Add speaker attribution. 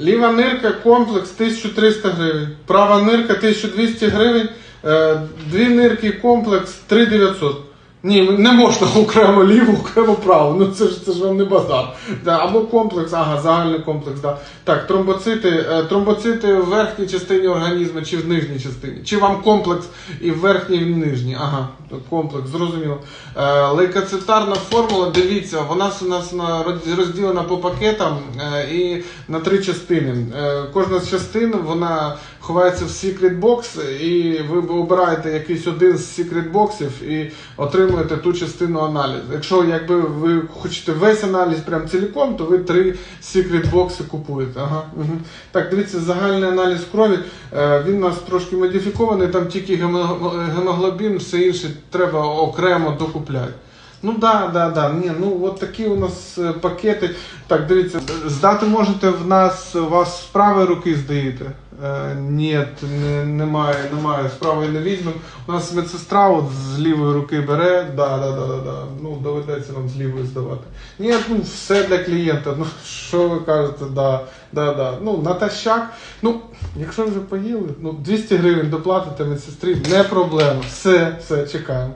Speaker 1: Ліва нирка комплекс 1300 гривень. Права нирка 1200 гривень. Е, Дві нирки комплекс 3900. Ні, не можна окремо ліву, окремо праву. Ну це ж це ж вам не базар. Да, або комплекс, ага, загальний комплекс. Да. Так, тромбоцити. е, Тромбоцити в верхній частині організму чи в нижній частині. Чи вам комплекс і в верхній, і в нижній. Ага, комплекс, зрозуміло. Е, лейкоцитарна формула, дивіться, вона у нас розділена по пакетам е, і на три частини. Кожна з частин вона ховається в box, і ви обираєте якийсь один з secret боксів і отримуєте ту частину аналізу. Якщо якби ви хочете весь аналіз прям ціліком, то ви три secret бокси купуєте. Ага. Так, дивіться, загальний аналіз крові. Е, він у нас трошки модифікований, там тільки гемоглобін, все інше треба окремо докупляти. Ну да, да, да. Ні, ну от такі у нас е, пакети. Так, дивіться, здати можете в нас, у вас з правої руки здаєте. Е, ні, не, немає, немає, з правої не візьмемо. У нас медсестра от з лівої руки бере, да, да, да, да, да. Ну, доведеться нам з лівої здавати. Ні, ну все для клієнта. Ну, що ви кажете, да, да, да. Ну, натощак. Ну, якщо вже поїли, ну 200 гривень доплатите медсестрі, не проблема. Все, все, чекаємо.